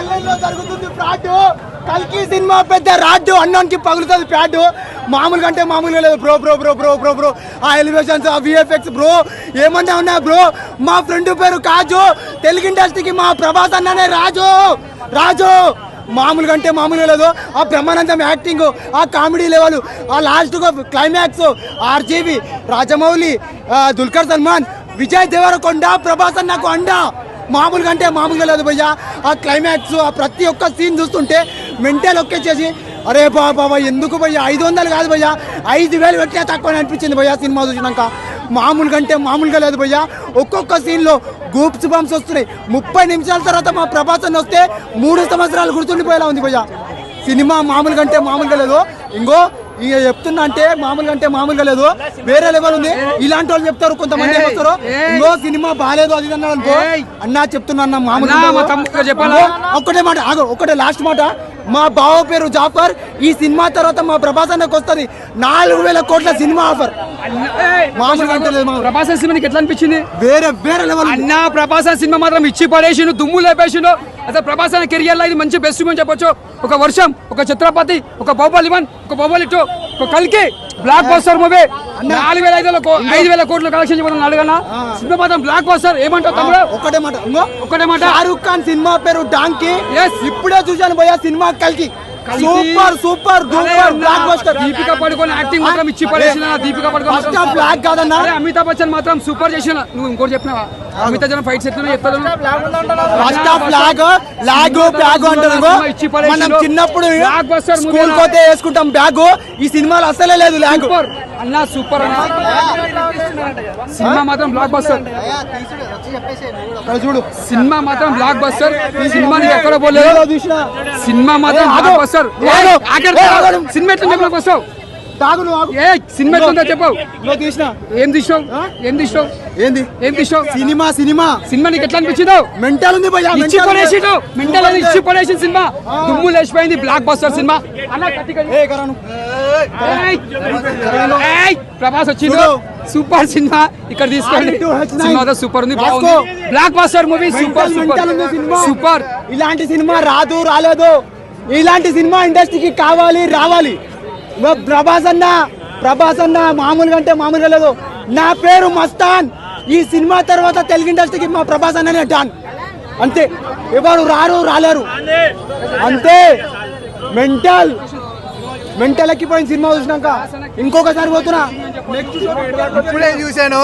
ఆన్లైన్లో జరుగుతుంది ఫ్రాడ్. కల్కి సినిమా పెద్ద రాడ్డు అన్నానికి పగులుతుంది ప్యాడ్ మామూలుగా అంటే మామూలుగా లేదు. Bro bro bro bro bro bro. ఆ ఎలివేషన్స్ ఆ విఎఫ్ఎక్స్ బ్రో. ఏమన్నా ఉన్నా బ్రో? మా ఫ్రెండ్ పేరు కాజు. తెలుగు ఇండస్ట్రీకి మా ప్రభాస్ అన్ననే రాజు. రాజు. మామూలు కంటే మామూలుగా లేదు. ఆ బ్రహ్మానందం యాక్టింగ్ ఆ కామెడీ లెవెల్ ఆ లాస్ట్ క్లైమాక్స్ ఆర్జీవి రాజమౌళి దుల్కర్ సల్మాన్ విజయ్ దేవరకొండ ప్రభాస్ అన్నకు అండ. మామూలుగా అంటే మామూలుగా లేదు భయ్య. ఆ క్లైమాక్స్ ఆ ప్రతి ఒక్క సీన్ చూస్తుంటే మెంటల్ ఒక్కేసేసి అరే బాబా ఎందుకు భయ్య? ఐదు వందలు కాదు భయ్యా. ఐదు వేలు పెట్టే తక్కువ అనిపించింది భయ్య సినిమా చూసినాక. మామూలుగా అంటే మామూలుగా లేదు భయ్య. ఒక్కొక్క సీన్లో గూప్స్ బంప్స్ వస్తున్నాయి. ముప్పై నిమిషాల తర్వాత మా ప్రభాసం వస్తే మూడు సంవత్సరాలు గుర్తుండిపోయేలా ఉంది భయ్య. సినిమా మామూలుగా అంటే మామూలుగా లేదు. ఇంకో ఇక చెప్తున్నా అంటే మామూలుగా అంటే మామూలుగా లేదు. వేరే లెవెల్ ఉంది. ఇలాంటి వాళ్ళు చెప్తారు కొంతమంది వస్తారు ఇంకో సినిమా బాగాలేదు అది అనుకో. అన్నా చెప్తున్నా అన్న మామూలుగా అన్నా, ఒక్కటే మాట ఆగు ఒక్కటే లాస్ట్ మాట. మా బావ పేరు జాఫర్. ఈ సినిమా తర్వాత మా ప్రభాస్ అన్నకు వస్తుంది. నాలుగు వేల కోట్ల సినిమా ఆఫర్. ప్రభాస్ సినిమా ఎట్లా అనిపించింది? వేరే వేరే లెవెల్. అన్న ప్రభాస్ సినిమా మాత్రం ఇచ్చి పడేసిండు దుమ్ము లేపేసిండు. అసలు ప్రభాస్ కెరియర్లో ఇది మంచి బెస్ట్ అని చెప్పొచ్చు. ఒక వర్షం ఒక ఛత్రపతి ఒక బాహుబలి వన్ ఒక బాహుబలి టూ కల్కి బ్లాక్ బస్టర్ మూవీ. నాలుగు వేల ఐదు ఐదు వేల కోట్లు కలెక్షన్ చెప్పడం అడగనా సినిమా మాత్రం బ్లాక్ బస్టర్. ఏమంటావు తమ్ముడు? ఒకటే మాట. ఒకటే మాట. షారూక్ ఖాన్ సినిమా పేరు డాంకీ. ఇప్పుడే చూశాను భయ్యా సినిమా కలికి. సూపర్ సూపర్ అన్న, blockbuster Deepika Padukone acting మాత్రం ఇచ్చి పడేసిన దీపిక పడుకొని ఫస్ట్ హాఫ్ బ్లాక్ కాదన్నా? అరే అమితాబ్ బచ్చన్ మాత్రం సూపర్ చేసిన. నువ్వు ఇంకోటి చెప్పినావా? అమితాబ్ బచ్చన్ ఫైట్స్ ఎట్లా చెప్తాను first half blog lag bag అంటారు. మనం చిన్నప్పుడు buster movie స్కూల్. పోతే వేసుకుంటాం బ్యాగ్ ఈ సినిమాలో అసలే లేదు లాగ్ సూపర్. అన్న సూపర్ అన్న. సినిమా మాత్రం బ్లాక్ బస్టర్ చూడు. సినిమా మాత్రం బ్లాక్ బస్టర్ సినిమా నీకు ఎక్కడ పోలేదు. సినిమా మాత్రం. సినిమా ఎట్లా వస్తావు. ఏ సినిమా చెప్పవు ఏం తీసావు ఏం తీసావు ఏంది? ఏం తీసావు సినిమా సినిమా. సినిమా నీకు ఎట్లా అనిపించిందో? మెంటల్ ఉంది భయ్యా ఇచ్చి mental ఉంది. పడేసిండు మెంటల్ అని ఇచ్చి పడేసిన సినిమా. దుమ్ము లేచిపోయింది బ్లాక్ బస్టర్ సినిమా! ప్రభాస్ వచ్చిండు. చూడు. Super cinema. ఇక్కడ తీసుకోండి. R2 H9. సినిమా సూపర్ ఉంది. బాగుంది. Blockbuster movie super super. Super. ఇలాంటి సినిమా రాదు రాలేదు. ఇలాంటి సినిమా ఇండస్ట్రీకి కావాలి రావాలి. ప్రభాస్ అన్న ప్రభాస్ అన్న మామూలుగా అంటే మామూలుగా లేదు. నా పేరు మస్తాన్. ఈ సినిమా తర్వాత తెలుగు ఇండస్ట్రీకి మా ప్రభాస్ అన్ననే డాన్. అంతే. ఎవరు రారు రాలేరు. అంతే. మెంటల్. మెంటల్ ఎక్కిపోయిన సినిమా చూసినాక ఇంకొకసారి పోతున్నా. ఇప్పుడే చూశాను.